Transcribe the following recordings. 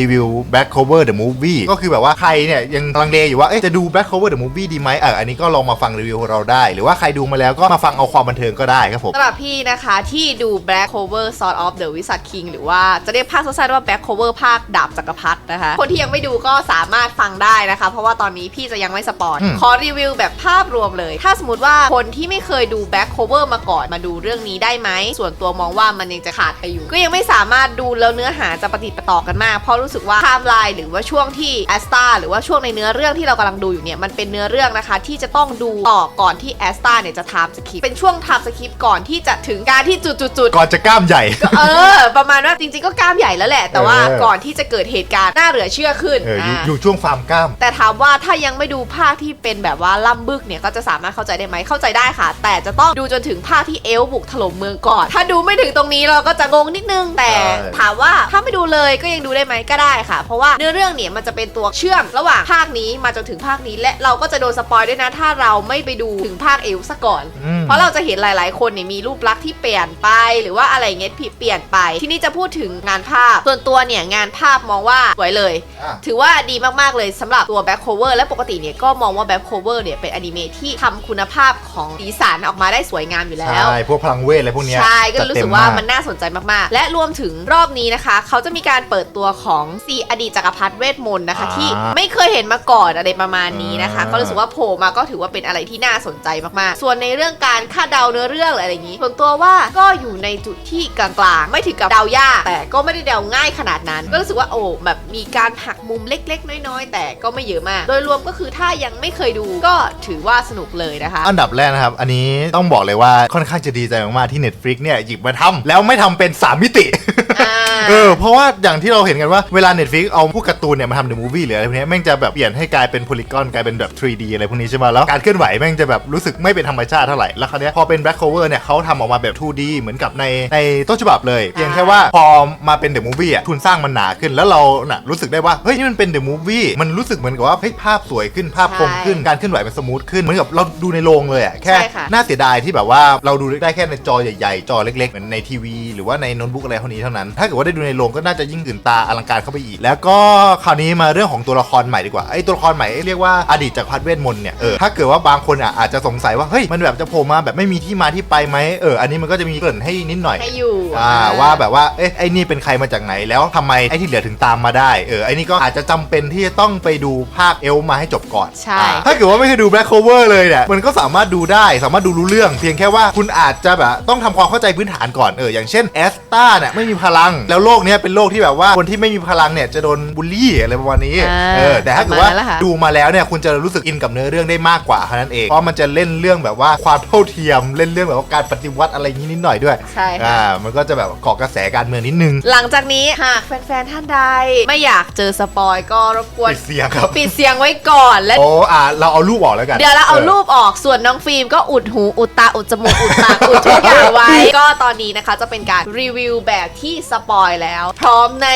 รีวิว Back Cover the Movie ก็คือแบบว่าใครเนี่ยยังลังเลอยู่ว่าเอ๊ะจะดู Back Cover the Movie ดีไหมเอออันนี้ก็ลองมาฟังรีวิวของเราได้ หรือว่าใครดูมาแล้วก็มาฟังเอาความบันเทิงก็ได้ครับผมสำหรับพี่นะคะที่ดู Black Cover Sword of the Wizard King หรือว่าจะเรียกภาคสั้นๆว่า Black Cover ภาคดาบจักรพรรดินะคะ คนที่ยังไม่ดูก็สามารถฟังได้นะคะ เพราะว่าตอนนี้พี่จะยังไม่สปอยอืมขอรีวิวแบบภาพรวมเลย ถ้าสมมติว่าคนที่ไม่เคยดู Black Cover มาก่อนมาดูเรื่องนี้ได้ไหมส่วนตัวมองว่ามันยังจะขาดไปอยู่ ก็ยังไม่สามารถดูแล้วเนื้อหาจะปฏิดประต่อกันมากเพราะรู้สึกว่าไทม์ไลน์หรือว่าช่วงที่แอสตาหรือว่าช่วงในเนื้อเรื่องที่เรากำลังดูอยู่เนี่ยมันเป็นเนื้อเรื่องนะคะ ที่จะต้องดูต่อก่อนที่แอสตาเนี่ยจะทำสคริปเป็นช่วงทำสคริปก่อนที่จะถึงการที่จุดๆๆก่อนจะกล้ามใหญ่ เออ ประมาณว่าจริงๆ ก็กล้ามใหญ่แล้วแหละ แต่ว่าเออก่อนที่จะเกิดเหตุการณ์น่าเหลือเชื่อขึ้นเอออยู่อ่าอยู่ช่วงฟาร์มกล้าม แต่ถามว่าถ้ายังไม่ดูภาคที่เป็นแบบว่าล่ำบึกเนี่ยก็จะสามารถเข้าใจได้ไหมเข้าใจได้ค่ะ แต่จะต้องดูจนถึงภาคที่เอลฟ์บุกถล่มเมืองก่อน ถ้าดูไม่ถึงตรงนี้เราก็จะงงนิดนึงแต่ใช่ถามว่าถ้าไม่ดูเลยก็ยังดูได้ไหมก็ได้ค่ะ เพราะว่าเนื้อเรื่องเนี่ยมันจะเป็นตัวเชื่อมระหว่างภาคนี้มาจนถึงภาคนี้และเราก็จะโดนสปอยด้วยนะถ้าเราไม่ไปดูถึงภาคเอลฟ์ซะก่อน อืม เพราะเราจะเห็นหลาย ๆ คนเนี่ยมีรูปลักษณ์ที่เปลี่ยนไป หรือว่าอะไรเงี้ยผิดเปลี่ยนไป ที่นี่จะพูดถึงงานภาพ ส่วนตัวเนี่ยงานภาพมองว่าสวยเลย อะ ถือว่าดีมาก ๆ เลยสำหรับตัว Back Cover และปกติเนี่ยก็มองว่า Back Cover เนี่ยเป็นอนิเมะที่ทำคุณภาพของสีสันออกมาได้สวยงามอยู่แล้ว ใช่ พวกพลังเวทอะไรพวกเนี้ยใช่ก็รู้สึกว่าจัดเต็มันน่าสนใจมาก ๆ และรวมถึงรอบนี้นะคะ เขาจะมีการเปิดตัวของซีอดีตจักรพรรดิเวทมนต์นะคะ อ่าที่ไม่เคยเห็นมาก่อนอะไรประมาณนี้นะคะ อ่า ก็รู้สึกว่าโผล่มาก็ถือว่าเป็นอะไรที่น่าสนใจมากๆ ส่วนในเรื่องการคาดเดาเนื้อเรื่องหรืออะไรอย่างนี้ส่วนตัวว่าก็อยู่ในจุดที่กลางๆ ไม่ถึงกับเดายากแต่ก็ไม่ได้เดาง่ายขนาดนั้น ก็รู้สึกว่าโอ้แบบมีการหักมุมเล็กๆ น้อยๆ แต่ก็ไม่เยอะมาก โดยรวมก็คือถ้ายังไม่เคยดูก็ถือว่าสนุกเลยนะคะ อันดับแรกนะครับ อันนี้ต้องบอกเลยว่าค่อนข้างจะดีใจมากๆที่ Netflix เนี่ยหยิบมาทำแล้วไม่ทำเป็น 3 มิติอ่าเออเพราะว่าอย่างที่เราเห็นกันว่าเวลา Netflix เอาพวกการ์ตูนเนี่ยมาทำในมูวี่หรืออะไรพวกเนี้ยแม่งจะแบบเปลี่ยนให้กลายเป็นโพลีกอนกลายเป็นแบบ 3D อะไรพวกนี้ใช่ไหมแล้วการเคลื่อนไหวแม่งจะแบบรู้สึกไม่เป็นธรรมชาติเท่าไหร่แล้วคราวเนี้ยพอเป็น Black Cover เนี่ยเขาทำออกมาแบบ 2D เหมือนกับในในต้นฉบับเลยเพียงแค่ว่าพอมาเป็นเดอะมูฟวี่อะทุนสร้างมันหนาขึ้นแล้วเราน่ะรู้สึกได้ว่าเฮ้ยนี่มันเป็นเดอะมูฟวี่มันรู้สึกเหมือนกับว่าเฮ้ยภาพสวยขึ้นภาพคมขึ้นการเคลื่อนไหวมันสมูทขึ้นเหมือนกับเราดูในโรงเลยอะแค่ใช่ค่ะ น่าเสียดายที่แบบว่าเราดูได้แค่ในจอใหญ่ๆจอเล็กๆเหมือนในทีวีหรือว่าในโน้ตบุ๊กอะไรเท่านี้เท่านั้นถ้าเกิดว่าได้ดูในโรงก็น่าจะยิ่งตื่นตาอลังการเข้าไปอีก แล้วก็คราวนี้มาเรื่องของตัวละครใหม่ดีกว่าไอ้ตัวละครใหม่เรียกว่าอดีตจักรพรรดิเวทมนต์เนี่ยเออถ้าเกิดว่าบางคนอะอาจจะสงสัยว่าเฮ้ยมันแบบจะโผล่มาแบบไม่มีที่มาที่ไปไหมเอออันนี้มันก็จะมีเกริ่นให้นิดหน่อยให้อยู่อ่าว่าแบบว่าเอ๊ะไอ้นี่เป็นใครมาจากไหนแล้วทำไมไอ้ที่เหลือถึงตามมาได้เออไอ้นี่ก็อาจจะจำเป็นที่จะต้องไปดูภาคเอลมาให้จบก่อนใช่อ่าถ้าเกิดว่าไม่เคยดู Black Cover เลยเนี่ยมันก็สามารถดูได้สามารถดูรู้เรื่อง เพียงแค่ว่าคุณอาจจะแบบต้องทำความเข้าใจพื้นฐานก่อนเอออย่างเช่นแอสตาเนี่ยไม่มีพลัง แล้วโลกเนี้ยเป็นโลกที่แบบว่าคนที่ไม่มีพลังเนี่ยจะโดนบูลลี่อะไรประมาณนี้อ่าเออแต่ถ้าเกิดว่าประมาณนั้นแหละค่ะ ดูมาแล้วเนี่ยคุณจะรู้สึกอินกับเนื้อเรื่องได้มากกว่าเท่านั้นเองเพราะมันจะเล่นเรื่องแบบว่าความเท่าเทียมเล่นเรื่องแบบว่าการปฏิวัติอะไรอย่างนี้นิดหน่อยด้วยใช่ค่ะ อ่ามันก็จะแบบเกาะกระแสการเมืองนิดนึงหลังจากนี้หากแฟนๆ ท่านใด ไม่อยากเจอสปอยก็รบกวนปิดเสียงครับปิดเสียงไว้ก่อนและ โอ้อ่าเราเอารูปออกแล้วกัน เดี๋ยวเราเอารูปออกส่วนน้องฟิล์มก็อุดหู อุดตา อุดจมูก อุดปาก อุดทุกอย่างไว้ ก็ตอนนี้นะคะจะเป็นการรีวิวแบบที่สปอยแล้ว พร้อมใน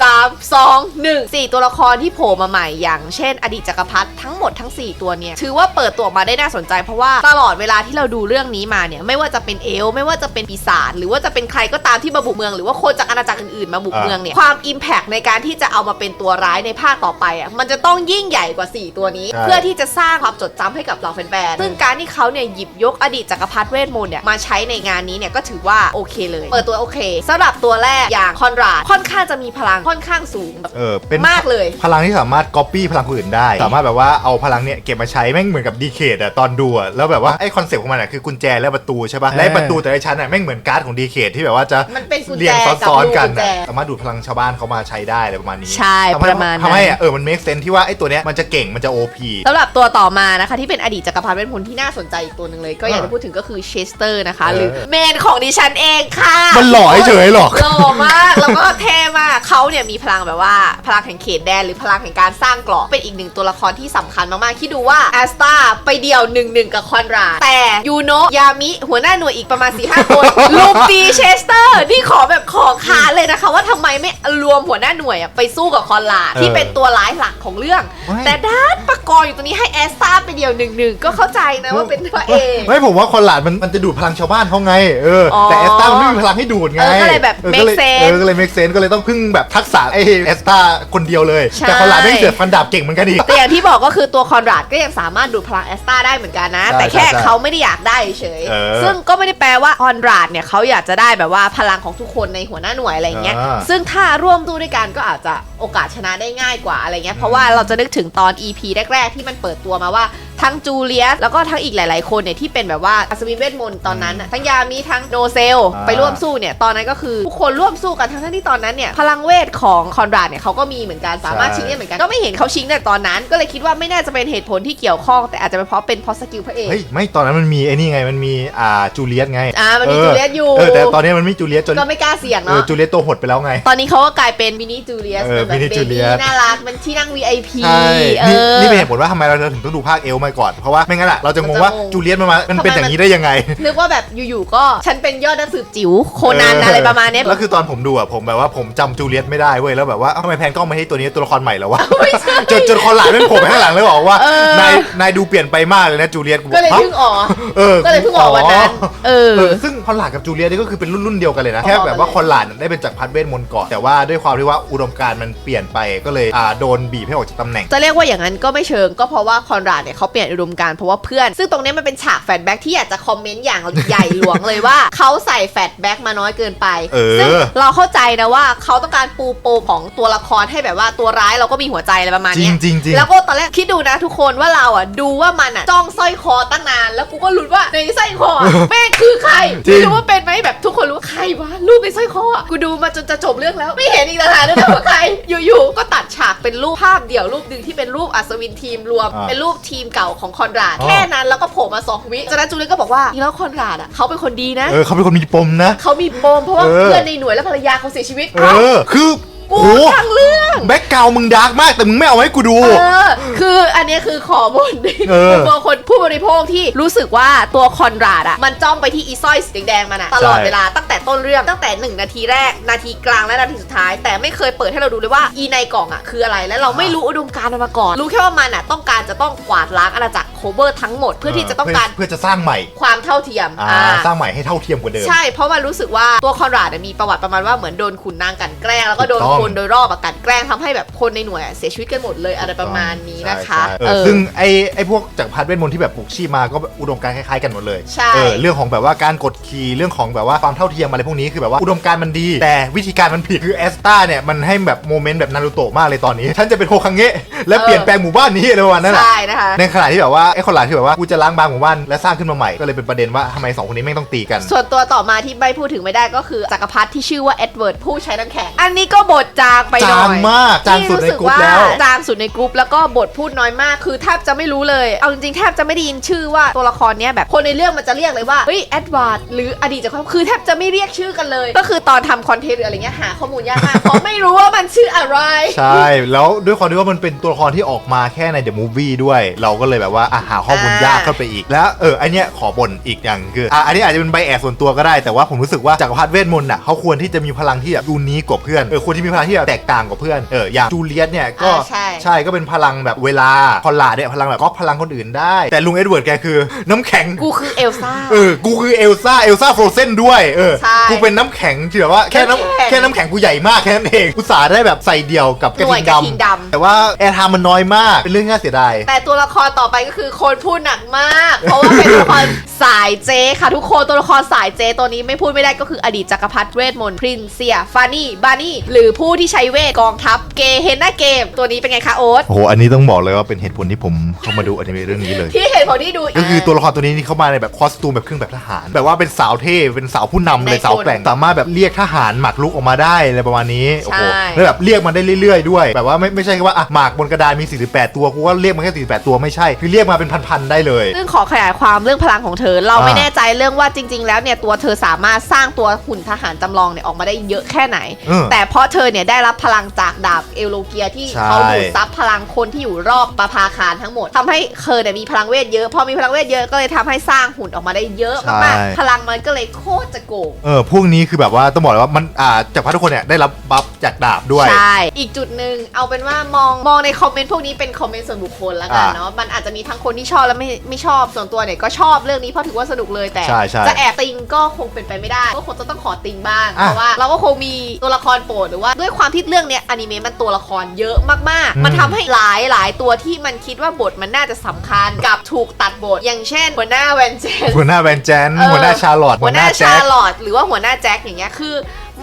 3 2 1 4 ตัวละครที่โผล่มาใหม่อย่างเช่น อดีตจักรพรรดิทั้งหมดทั้ง 4 ตัวเนี่ย ถือว่าเปิดตัวออกมาได้น่าสนใจเพราะว่าตลอดเวลาที่เราดูเรื่องนี้มาเนี่ย ไม่ว่าจะเป็นเอลฟ์ไม่ว่าจะเป็นปีศาจหรือว่าจะเป็นใครก็ตามที่มาบุกเมือง หรือว่าคนจากอาณาจักรอื่นๆมาบุกอ่าเมืองเนี่ย ความอิมแพกในการที่จะเอามาเป็นตัวร้ายในภาคต่อไปอะมันจะต้องยิ่งใหญ่กว่า 4 ตัวนี้ ใช่ เพื่อที่จะสร้างความจดจำให้กับเราแฟนๆซึ่งการที่เขาเนี่ยหยิบยกอดีตจักรพรรดิเวทมนต์เนี่ยมาใช้ในงานนี้เนี่ยก็ถือว่าโอเคเลย เปิดตัวโอเคสำหรับตัวแรกอย่างคอนราดค่อนข้างจะมีพลังค่อนข้างสูงแบบเออเป็นมากเลย พลังที่สามารถก๊อปปี้พลังคนอื่นได้ สามารถแบบว่าเอาพลังเนี่ยเก็บมาใช้แม่งเหมือนกับดีเคดอะตอนดูอะแล้วแบบว่าไอ้คอนเซ็ปต์ของมันอะคือกุญแจและประตูใช่ปะและไอ้ประตูแต่ละชั้นอะแม่งเหมือนการ์ดของดีเคดที่แบบว่าจะมันเป็นกุญแจเรียงซ้อนๆกันกับลูกกุญอะแจสามารถดูดพลังชาวบ้านเขามาใช้ได้อะไรประมาณนี้ใช่ทำให้ประมาณนั้น ทำให้อะเออมันเมคเซนที่ว่าไอ้ตัวเนี้ยมันจะเก่งมันจะ OP สำหรับตัวต่อมานะคะ ที่เป็นอดีตจักรพรรดิเวทมนต์ที่น่าสนใจอีกตัวหนึ่งเลย ก็อยากอ่าจะพูดถึงก็คือเชสเตอร์นะคะเออหรือเมนของดิฉันเองค่ะมันหล่อเฉยๆหรอก หล่อมากแล้วก็เท่มากเขาเนี่ยมีพลังแบบว่าพลังแห่งเขตแดนหรือพลังแห่งการสร้างเกราะเป็นอีกหนึ่งตัวละครที่สำคัญมากๆ ที่ดูว่าแอสตาไปเดี่ยวหนึ่งหนึ่งกับคอนราดแต่ยูโนะยามิหัวหน้าหน่วยอีกประมาณ4ีหคนลุมตีเชสเตอร์นี่ขอแบบขอค้านเลยนะคะ ว่าทำไมไม่รวมหัวหน้าหน่วยอะไปสู้กับคอนราดที่เออเป็นตัวร้ายหลักของเรื่องไม่แต่ด้านประกอบอยู่ตรงนี้ให้แอสตาไปเดี่ยวหนึ่งหนึ่งก็เข้าใจนะว่าเป็นพระเอกไม่ผมว่าคอนหลาดมันมันจะดูดพลังชาวบ้านเขาไงเอออ๋อแต่เอสตามันไม่มีพลังให้ดูดไงเออก็เลยแบบออ make ก็เลย sense เออก็เลย make sense ก็เลยต้องพึ่งแบบทักกษาไอเอสตาคนเดียวเลย ใช่ แต่คอนหลาดแม่งเสือกฟันดาบเก่งเหมือนกันอีก แต่อย่างที่บอกก็คือตัวคอนราดก็ยังสามารถดูดพลังแอสตาได้เหมือนกันนะ ใช่แต่แค่ใช่ใช่เขาไม่ได้อยากได้เฉยเออซึ่งก็ไม่ได้แปลว่าคอนราดเนี่ยเขาอยากจะได้แบบว่าพลังของทุกคนในหัวหน้าหน่วยอะไรอย่างเงี้ยอ่าซึ่งถ้าร่วมตู้ด้วยกันก็อาจจะโอกาสชนะได้ง่ายกว่าอะไรเงี้ยเพราะว่าเราจะนึกถึงตอน EP แรก ๆ ที่มันเปิดตัวมาว่าทั้งจูเลียสแล้วก็ทั้งอีกหลาย ๆ คนเนี่ยที่เป็นแบบว่าอัศวินเวทมนต์ตอนนั้นน่ะทั้งยามีทั้งโนเซล อ่า ไปร่วมสู้เนี่ยตอนนั้นก็คือทุกคนร่วมสู้กันทั้งๆที่ตอนนั้นเนี่ยพลังเวทของคอนราดเนี่ยเขาก็มีเหมือนกันสามารถชิงได้เหมือนกันก็ไม่เห็นเขาชิงแต่ตอนนั้น ก็เลยคิดว่าไม่น่าจะเป็นเหตุผลที่เกี่ยวข้อง แต่อาจจะเป็นเพราะเป็นเพราะสกิลพระเอกเฮ้ยไม่ตอนนั้นมันมีไอ้นี่ไงมันมีอ่าจูเลียสไงอ่ามันมีออจูเลียสอยู่เออแต่ตอนนี้มันไม่จูเลียสจนก็ไม่กล้าเสี่ยงเออเนาะจูเลียสตัวหดไปแล้วไง ตอนนี้เขาก็กลายเป็นมินิจูเลียสเออแบบมินิเบจูเลีบี้ยสน่ารักมันที่นั่ง VIP ใช่เอนี่อนี่เป็นเหตุผลว่าทำไมเราถึงต้องดูภาคเอลมาก่อนเพราะว่าไม่งั้นอะเราจะงงว่ามันจะงงจูเลียสมันมามันเป็นทำไมอย่างนี้ได้ยังไงนึกว่าแบบอยู่ๆก็ฉันเป็นยอดนักสืบจิ๋วโคนันเอะไรประมาณเนี้ยแล้วคือตอนผมดูอะผมแบบว่าผมจำจูเลียสไม่ได้เว้ยแล้วแบบว่าเอ้าทำไมแพนกล้องมาให้ตัวนี้ตัวละครใหม่แล้ววะไม่ใช่จนจนคอนหลานไม่โผล่ไปข้างหลังเลยบอกว่าเออ นายนายดูเปลี่ยนไปมากเลยนะจูเลียสก็เลยฮะ เพิ่งอ๋อเออก็เลยเพิ่งออกวันนั้นเออ เออซึ่งคอนหลานกับจูเลียสนี่ก็คือเป็นรุ่นรุ่นเดียวกันเลยนะพอๆแค่แบบว่ากันเลยคอนหลานได้เป็นจากรพัดเวทมนต์ก่อน แต่ว่าด้วยความที่ว่าอุดมการณ์มันเปลี่ยนไปก็เลยอ่าโดนบีบให้ออกจากตำแหน่ง จะเรียกว่าอย่างนั้นก็ไม่เชิงก็เพราะว่าคอนราดเนี่ยเขาเปลี่ยนอุดมการณ์เพราะว่าเพื่อน ซึ่งตรงเนี้ยมันเป็นฉากแฟลชแบ็กที่อยากจะคอมเมนต์อย่าง ใหญ่หลวงเลยว่าเขาใส่แฟลชแบ็กมาน้อยเกินไป เออ ซึ่งเราเข้าใจนะว่าเขาต้องการปูโปมของตัวละครให้แบบว่าตัวร้ายเราก็มีหัวใจอะไรประมาณจริเนี้งย จริงจริง แล้วก็ตอนแรกคิดดูนะทุกคนว่าเราอะดูว่ามันอะจ้องสร้อยคอตั้งนาน แล้วกูก็ลุ้นว่าในสร้อยคออะ แม่งคือใครจริง ไม่รู้ว่าเป็นไหมแบบทุกคนรู้ว่าใครวะรูปในสร้อยคออะกูดูมาจนจะจบเรื่องแล้ว ไม่เห็นอีกต่างหากด้วยนะว่าใคร อยู่ๆก็ตัดฉากเป็นรูปภาพเดี่ยวรูปหนึ่งที่เป็นรูปอัศวินทีมรวม อ่าเป็นรูปทีมเก่าของคอนราดอ๋อ แค่นั้นแล้วก็โผล่มาสองวิจากนั้นจูเลียนก็บอกว่าจริงแล้วคอนราดอะเขาเป็นคนดีนะเออเขาเป็นคนมีปมนะ เขามีปมเพราะว่าเออ เพื่อนในหน่วยและภรรยาเขาเสียชีวิตเออคือ กูโหทั้งเรื่อง แบ็กกราวมึงดาร์กมากแต่มึงไม่เอาให้กูดู เออ คืออันเนี้ยคือขอบนเออตัวคนผู้บริโภคที่รู้สึกว่าตัวคอนราดอะ มันจ้องไปที่อีสร้อยสีแดงๆมันอะ ตลอดใช่เวลาตั้งแต่ต้นเรื่องตั้งแต่ 1 นาทีแรก นาทีกลางและนาทีสุดท้าย แต่ไม่เคยเปิดให้เราดูเลยว่าอีในกล่องอะคืออะไร และเราไม่รู้อุดมการณ์มันมาก่อน รู้แค่ว่ามันอะต้องการจะต้องกวาดล้างอาณาจักร โคเบอร์ทั้งหมดเพื่อที่จะต้องการเพื่อจะสร้างใหม่ความเท่าเทียมอ่าอ่าสร้างใหม่ให้เท่าเทียมกว่าเดิม ใช่เพราะมันรู้สึกว่าตัวคอนราดอะมีประวัติประมาณว่าเหมือนโดนขุนนางกลันแกล้งแล้วก็โดนถูกต้องคนโดยรอบอะกลันแกล้งทำให้แบบคนในหน่วยอะเสียชีวิตกันหมดเลยอะไรประมาณนี้นะคะใช่ใช่เออซึ่งไอ้ไอ้พวกจากรพัดเวทมนต์ที่แบบปลุกชีพมาก็อุดมการณ์คล้ายๆกันหมดเลยใช่เออเรื่องของแบบว่าการกดขี่เรื่องของแบบว่าความเท่าเทียมอะไรพวกนี้คือแบบว่าอุดมการณ์มันดี แต่วิธีการมันผิดคือแอสตาเนี่ยมันให้แบบโมเมนต์แบบนารูโตะมากเลยตอนนี้ฉันจะเป็นโฮคังเงะและเปลี่ยนแปลงหมู่บ้านนี้อะไรประมาณนั้นอะใช่นะคะในขณะที่แบบว่าไอ้คนหลานที่แบบว่ากูจะล้างบางหมู่บ้านและสร้างขึ้นมาใหม่ก็เลยเป็นประเด็นว่าทำไมสองคนนี้แม่งต้องตีกัน ส่วนตัวต่อมาที่ไม่พูดถึงไม่ได้ก็คือจักรพรรดิที่ชื่อว่าเอ็ดเวิร์ดผู้ใช้น้ำแข็ง อันนี้ก็บทจางไปหน่อยจางมากจางสุดในกรุ๊ปแล้ว ที่รู้สึกาจางสุดในกรุ๊ปแล้วก็บทพูดน้อยมาก คือแทบจะไม่รู้เลย เอาจริงๆแทบจะไม่ได้ยินชื่อว่าตัวละครเนี้ยแบบคนในเรื่องมันจะเรียกเลยว่าเฮ้ยเอ็ดวาร์ดหรืออดีตจากรพรรดิคือแทบจะไม่เรียกชื่อกันเลย ก็คือตอนทำคอนเทนต์หรืออะไรเงี้ยหาข้อมูลยากมากเพราะไม่รู้ว่ามันชื่ออะไร ใช่ แล้วด้วยความที่ว่ามันเป็นตัวละครที่ออกมาแค่ในเดอะมูฟวี่ด้วย เราก็เลยแบบว่าอะหาข้อมูลอ่ายยากเข้าไปอีก แล้วเอออันเนี้ยขอบ่นอีกอย่างคืออะอันนี้อาจจะเป็นใบแอบส่วนตัวก็ได้แต่ว่าผมรู้สึกว่าจักรพรรดิเวทมนต์อะเขาควรที่จะมีพลังที่แบบยูนิคกว่าเพื่อนเออควรที่มีพลังที่แบบแตกต่างกว่าเพื่อนเอออย่างจูเลียสเนี่ยก็อ่าใช่ ใช่ก็เป็นพลังแบบเวลาคอนลาดเนี่ยพลังแบบก๊อปพลังคนอื่นได้ แต่ลุงเอ็ดเวิร์ดแกคือน้ำแข็ง กูคือเอลซ่า เออ กูคือเอลซ่า เอลซ่าโฟรเซนด้วย เออ ใช่กูเป็นน้ำแข็งที่แบบว่าแค่น้ำแข็งน้ำแค่น้ำแข็งกูใหญ่มากแค่นั้นเองอุตส่าห์ได้แบบใส่เดี่ยวกับกระหน่วยทิงกระทิงดำ ดำ แต่ว่าแอร์ไทม์มันน้อยมาก เป็นเรื่องน่าเสียดาย แต่ตัวละครต่อไปก็คือคนพูดหนักมาก เพราะว่าเป็นตัวละครสายเจค่ะทุกคนตัวละครสายเจตัวนี้ไม่พูดไม่ได้ก็คืออดีตจักรพรรดิเวทมนต์พรินเซียฟานี่บานี่ หรือผู้ที่ใช้เวทกองทัพเกเฮนนาเกม ตัวนี้เป็นไงคะโอ๊ตโอ้โห อันนี้ต้องบอกเลยว่าเป็นเหตุผลที่ผมเข้ามาดูอนิเมะเรื่องนี้เลย ที่เห็นผลที่ดูก็คือตัวละครตัวนี้นี่เข้ามาในแบบคอสตูมแบบเครื่องแบบทหาร แบบว่าเป็นสาวเท่เป็นสาวผู้นำเลยสาวแกร่งสามารถแบบเรียกทหารหมากรุกออกมาได้อะไรประมาณนี้โอ้โหแล้วแบบเรียกมันได้เรื่อย ๆ ด้วย แบบว่าไม่ไม่ใช่แค่ว่าอะหมากบนกระดานมี 48 ตัวกูก็เรียกมันแค่48 ตัวไม่ใช่คือเรียกมาเป็นพันๆได้เลย ซึ่งขอขยายความเรื่องพลังของเธอ เราไม่อ่า แน่ใจเรื่องว่าจริง ๆ แล้วเนี่ยตัวเธอสามารถสร้างตัวหุ่นทหารจำลองเนี่ยออกมาได้เยอะแค่ไหน เออ แต่เพราะเธอเนี่ยได้รับพลังจากดาบเอโลเกียที่ใช่ เขาดูดซับพลังคนที่อยู่รอบประภาคารทั้งหมดทำให้เธอเนี่ยมีพลังเวทเยอะ พอมีพลังเวทเยอะก็เลยทำให้สร้างหุ่นออกมาได้เยอะมากๆพลังมันก็เลยโคตรจะโกง เออพวกนี้คือแบบว่าต้องบอกเลยว่ามันอ่าจากพัทุกคนเนี่ยได้รับบัฟจากดาบด้วย ใช่ อีกจุดหนึ่งเอาเป็นว่ามองมองในคอมเมนต์พวกนี้เป็นคอมเมนต์ส่วนบุคคลแล้วกันอ่า เนาะ มันอาจจะมีทั้งคนคนที่ชอบและไม่ไม่ชอบส่วนตัวเนี่ยก็ชอบเรื่องนี้เพราะถือว่าสนุกเลยแต่ ใช่ใช่จะแอบติงก็คงเป็นไปไม่ได้ก็คงจะต้องขอติงบ้างอะเพราะว่าเราก็คงมีตัวละครโปรดหรือว่าด้วยความที่เรื่องเนี้ยอนิเมะมันตัวละครเยอะมากอืม ๆ มันทำให้หลายหลายตัวที่มันคิดว่าบทมันน่าจะสำคัญกับถูกตัดบท อย่างเช่นหัวหน้าแวนเจน หัวหน้าแวนแจนเออ หัวหน้าชาร์ลอตหัวหน้าแจ็ชาค ร์ลอตหรือว่าหัวหน้าแจ็คอย่างเงี้ยคือ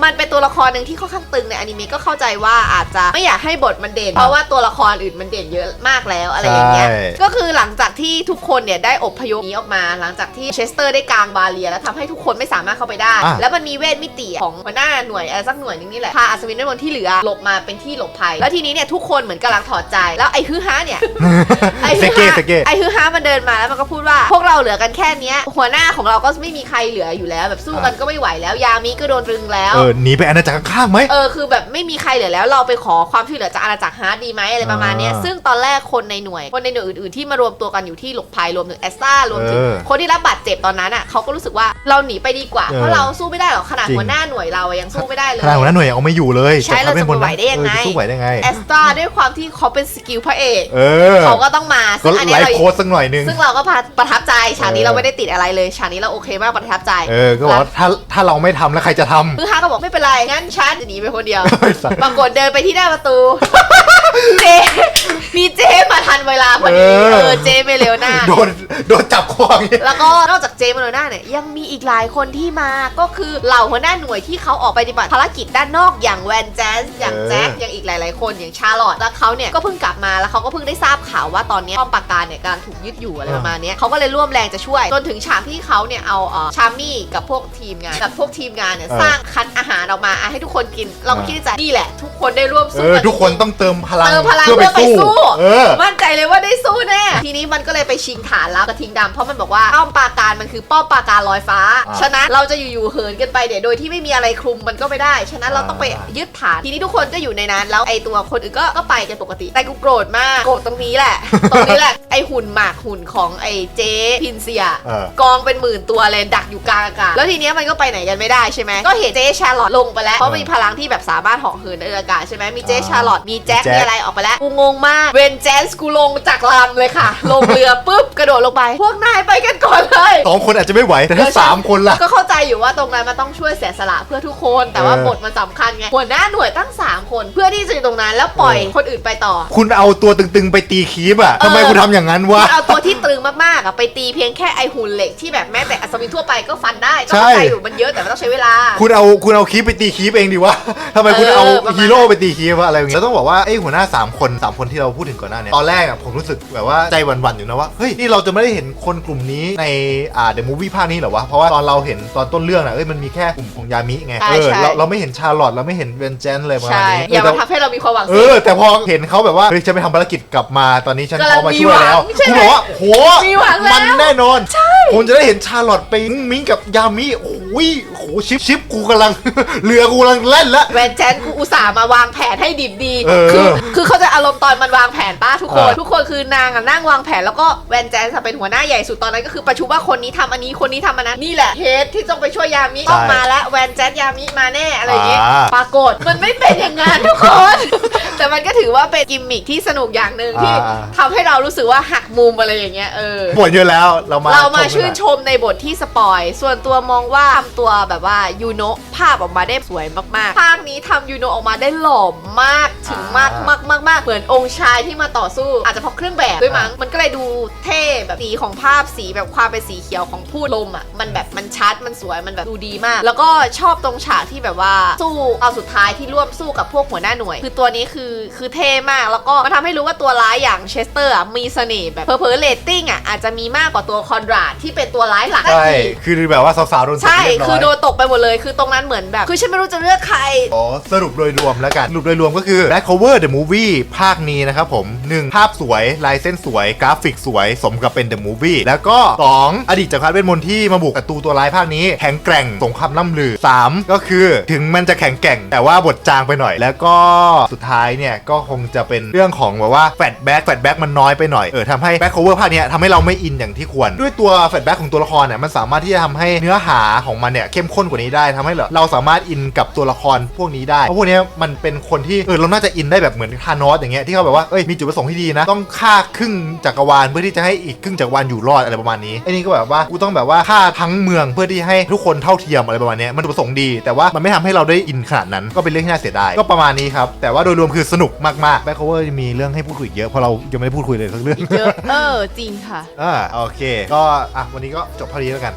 มันเป็นตัวละครหนึ่งที่ค่อนข้างตึงในอนิเมะก็เข้าใจว่าอาจจะไม่อยากให้บทมันเด่น เพราะว่าตัวละครอื่นมันเด่นเยอะมากแล้วอะไรอย่างเงี้ย ใช่ ก็คือหลังจากที่ทุกคนเนี่ยได้อพยพหนีออกมา หลังจากที่เชสเตอร์ได้กางบาเรีย แล้วทำให้ทุกคนไม่สามารถเข้าไปได้ อะ แล้วมันมีเวทมิติของหัวหน้าหน่วยอะไรสักหน่วยหนึงนี่แหละพาอัศวินเวทมนต์ที่เหลือหลบมาเป็นที่หลบภัย แล้วทีนี้เนี่ยทุกคนเหมือนกำลังถอดใจ แล้วไอ้ฮือฮาเนี่ย ไอ้เซฮือเก้ฮาเซเก้ ไอ้ฮือฮามันเดินมาแล้วมันก็พูดว่า พวกเราเหลือกันแค่เนี้ยหัวหน้าของเราก็ไม่มีใครเหลืออยู่แล้ว แบบสู้กันก็ไม่ไหวแล้วยามิก็โดนรึงแล้ว เออหนีไปอาณาจักรข้างๆไหม เออคือแบบไม่มีใครเหลือแล้วเราไปขอความช่วยเหลือจากอาณาจักรฮาร์ดดีไหมอะไรประมาณเนี้ยอ่าซึ่งตอนแรกคนในหน่วย คนในหน่วยอื่นๆที่มารวมตัวกันอยู่ที่หลบภัยรวมถึงแอสตารวมถึงเออคนที่รับบาดเจ็บตอนนั้นอะเขาก็รู้สึกว่าเราหนีไปดีกว่าเออเพราะเราสู้ไม่ได้หรอกขนาดจริง หัวหน้าหน่วยเราอะยังสู้ไม่ได้เลย ขนาดหัวหน้าหน่วยยังเอาไม่อยู่เลยใช่เราจะบนไหวได้ยังไง เออจะสู้ไหวได้ไง แอสตราด้วยความที่เขาเป็นสกิลพระเอกเออเขาก็ต้องมาก็ซึ่งอันไลเนี้ยเรา ฟ์โค้ดสักหน่อยนึง ซึ่งเราก็ประทับใจฉากนี้เออ เราไม่ได้ติดอะไรเลยฉากนี้เราโอเคมากประทับใจเออก็บอกว่าถ้าถ้าเราไม่ทำแล้วใครจะทำ คือฮาก็บอกไม่เป็นไรงั้นฉันจะหนีไปคนเดียว ไอ้สัส ปรากฏเดินไปที่หน้าประตู เจ มีเจมาทันเวลาพอดีเออ เออเจไม่เร็วหน้า โดนโดนจับคออย่างงี้แล้วก็นอกจากเจมาเร็วหน้าเนี่ยยังมีอีกหลายคนที่มาก็คือเหล่าหัวหน้าหน่วยที่เขาออกไปปฏิบัติภารกิจด้านนอกอย่างแวนแจสอย่างแจ็คอย่างอีกหลาย ๆ คนอย่างชาร์ลอตแล้วเขาเนี่ยก็เพิ่งกลับมาแล้วเขาก็เพิ่งได้ทราบข่าวว่าตอนนี้ป้อมปราการเนี่ยกำลังถูกยึดอยู่อะไรประมาณเนี้ยเขาก็เลยร่วมแรงจะช่วย จนถึงฉากที่เขาเนี่ยเอาเอ่อชามี่กับพวกทีมงานกับพวกทีมงานเนี่ยเออสร้างคัดอาหารออกมาอะให้ทุกคนกิน เราก็คิดในใจนี่แหละ ทุกคนได้ร่วมเอสู้อ กันทุกคนต้องเติมพลังเติมพลังเพื่อเพื่อไปไปสู้สู้เออ มั่นใจเลยว่าได้สู้แน่ทีนี้มันก็เลยไปชิงฐานแล้วกระทิงดำเพราะมันบอกว่าป้อมปราการมันคือป้อมปราการลอยฟ้า อ่าฉะนั้นเราจะอยู่ๆเหินกันไปเดี๋ยวโดยที่ไม่มีอะไรคลุมมันก็ไม่ได้ ฉะนั้นเราต้องไปยึดฐานทีนี้ทุกคนก็อยู่ในนั้นแล้วไอตัวคนอื่นก็ก็ไปกันปกติ แต่กูโกรธมากโกรธตรงนี้แหละ ตรงนี้แหละไอหุ่นหมากหุ่นของไอเจ๊พินเซีย เออ กองเป็นหมื่นตัวเลยดักอยู่กลางอากาศแล้วทีเนี้ยมันก็ไปไหนกันไม่ได้ใช่ไหมก็เห็นเจ๊ชาร์ลอตลงไปแล้ว เพราะมีพลังที่แบบสามารถเหาะเหินในอากาศใช่ไหมมีเจ๊ชาร์ลอตมีแจ็คแจ็คมีอะไรออกไปแล้วกูงงมากเวนแจนส์กูลงจากลำเลยค่ะ ลงเรือปุ๊บกระโดดลงไป พวกนายไปกันก่อนเลยสองคนอาจจะไม่ไหวแต่ถ้าเออใช่สามคนล่ะก็เข้าใจอยู่ว่าตรงนั้นมันต้องช่วยเสียสละเพื่อทุกคน แต่ว่าเออบทมันสำคัญไงหัวหน้าหน่วยตั้ง 3 คน เพื่อที่จะอยู่ตรงนั้นแล้วปล่อยเออคนอื่นไปต่อ คุณเอาตัวตึงๆไปตีคีบอะทำไมเออคุณทำอย่างนั้นวะเอาตัวที่ตรึงมากๆอะไปตีเพียงแค่ไอหุ่นเหล็กที่แบบแม้แต่อัศวินทั่วไปก็ฟันได้ก็ใช่เข้าใจอยู่มันเยอะแต่มันต้องใช้เวลา คุณเอาคุณเอาคีบไปตีคีบเองดีวะ ทำไมคุณเออเอาประมาณฮีโร่ไปตีคีบวะอะไรอย่างเงี้ยแล้วต้องบอกว่าไอ้หัวหน้า 3 คนสามคนที่เราพูดถึงก่อนหน้าเนี้ตอนแรกอะผมรู้สึกแบบว่าใจหวั่นๆอยู่นะว่า เฮ้ย นี่เราจะไม่ได้เห็นคนกลุ่มนี้ในอ่าเดอะมูฟวี่ภาคนี้เหรอวะ เพราะว่าตอนเราเห็นตอนต้นเรื่องอะเอ้ยมันมีแค่กลุ่มของยามิไงใช่เออใช่เราเราไม่เห็นชาร์ลอตเราไม่เห็นเวนเจนเลยประมาณใช่นี้อย่าเออมาแต่ทำให้เรามีความหวังเอสิอแต่พอเห็นเขาแบบว่าเฮ้ยจะไปทำภารกิจกลับมาตอนนี้ฉันกำลังพร้อมมาช่วยแล้วมีหวังใช่คุณไหมบอกว่าโหมีหวังแล้วมันแน่นอนใช่ผมจะได้เห็นชาร์ลอตไปมุ้งมิ้งกับยามิโอ้ยโหชิปชิปกูกำลังเรือกูกำลังเล่นละ แวนแจนกูอุตส่าห์มาวางแผนให้ดิบดีเออคือคือเขาใจะอารมณ์ตอนมันวางแผนป้าทุกคน เออทุกคนคือนางอะนั่งวางแผนแล้วก็แวนแจนจะเป็นหัวหน้าใหญ่สุดตอนนั้นก็คือประชุมว่าคนนี้ทำอันนี้คนนี้ทำอันนั้นนี่แหละเฮดที่ต้องไปช่วยยามิต้องมาแล้วแวนแจนยามิมาแน่อะไรอย่างงี้อ่า ปรากฏมันไม่เป็นอย่างนั้นทุกคน แต่มันก็ถือว่าเป็นกิมมิคที่สนุกอย่างหนึ่งที่อ่าทำให้เรารู้สึกว่าหักมุมอะไรอย่างเงี้ยเออหมดเยอะแล้วเรามาเรามาชชื่นกัชมในบทที่สปอย ส่วนตัวมองว่าทำตัวแบบว่ายูโนะภาพออกมาได้สวยมากๆภาคนี้ทำยูโนออกมาได้หล่อมากถึงมากมากมากมากเหมือนองค์ชายที่มาต่อสู้ อาจจะเพราะเครื่องแบบด้วยมั้งมันก็เลยดูเท่แบบสีของภาพสีแบบความเป็นสีเขียวของพูดลมอะมันแบบมันชัดมันสวยมันแบบดูดีมาก แล้วก็ชอบตรงฉากที่แบบว่าสู้เอาสุดท้ายที่ร่วมสู้กับพวกหัวหน้าหน่วย คือตัวนี้คือคือเท่มากแล้วก็มันทำให้รู้ว่าตัวร้ายอย่างเชสเตอร์อะมีเสน่ห์แบบเพอเพอเรตติ้งอะอาจจะมีมากกว่าตัวคอนราดที่เป็นตัวร้ายหลักใช่อีกคือแบบว่าสาวๆโดนตบใช่เรียบร้อยคือโดนตกไปหมดเลยคือตรงนั้นเหมือนแบบ คือฉันไม่รู้จะเลือกใครอ๋อสรุปโดยรวมแล้วกันสรุปโดยรวมก็คือ Black Cover The Movie ภาคนี้นะครับผม 1. ภาพสวย ลายเส้นสวย กราฟิกสวย สมกับเป็น The Movie แล้วก็ 2. อดีตจักรพรรดิเวทมนต์ที่มาบุกศัตรูตัวร้ายภาคนี้ แข็งแกร่งสงครามล่ำลือ 3. ก็คือถึงมันจะแข็งแกร่ง แต่ว่าบทจางไปหน่อย แล้วก็สุดท้ายเนี่ย ก็คงจะเป็นเรื่องของแบบว่าแฟลชแบ็กแฟลชแบ็กมันน้อยไปหน่อยเออทำให้ Black Cover ภาคเนี้ยทำให้เราไม่อินอย่างที่ควร ด้วยตัวแฟลชแบ็กของตัวละครเนี่ยมันสามารถที่จะทำให้เนื้อหาของมันเนี่ยเข้มข้นกว่านี้ได้ทำให้เราสามารถอินกับตัวละครพวกนี้ได้เพราะพวกนี้มันเป็นคนที่เออเราน่าจะอินได้แบบเหมือนทานานอสอย่างเงี้ยที่เขาแบบว่าเอ้ยมีจุดประสงค์ที่ดีนะ ต้องฆ่าครึ่งจักรวาลเพื่อที่จะให้อีกครึ่งจักรวาลอยู่รอดอะไรประมาณนี้ไอ้นี่ก็แบบว่ากูต้องแบบว่าฆ่าทั้งเมืองเพื่อที่ให้ทุกคนเท่าเทียมอะไรประมาณเนี้ยมันจุดประสงค์ดี แต่ว่ามันไม่ทำให้เราได้อินขนาดนั้นก็เป็นเรื่องที่น่าเสียดายก็ประมาณนี้ครับแต่ว่าโดยรวมคือสนุกมากๆแบ็คโคเวอร์มีเรื่องให้พูดคุยอีกเยอะเพราะเรายังไม่ได้พูดคุยเลยสักเรื่องเยอะเออจริงค่ะอ่าโอเค ก็อะวันนี้ก็จบเท่านี้แล้วกัน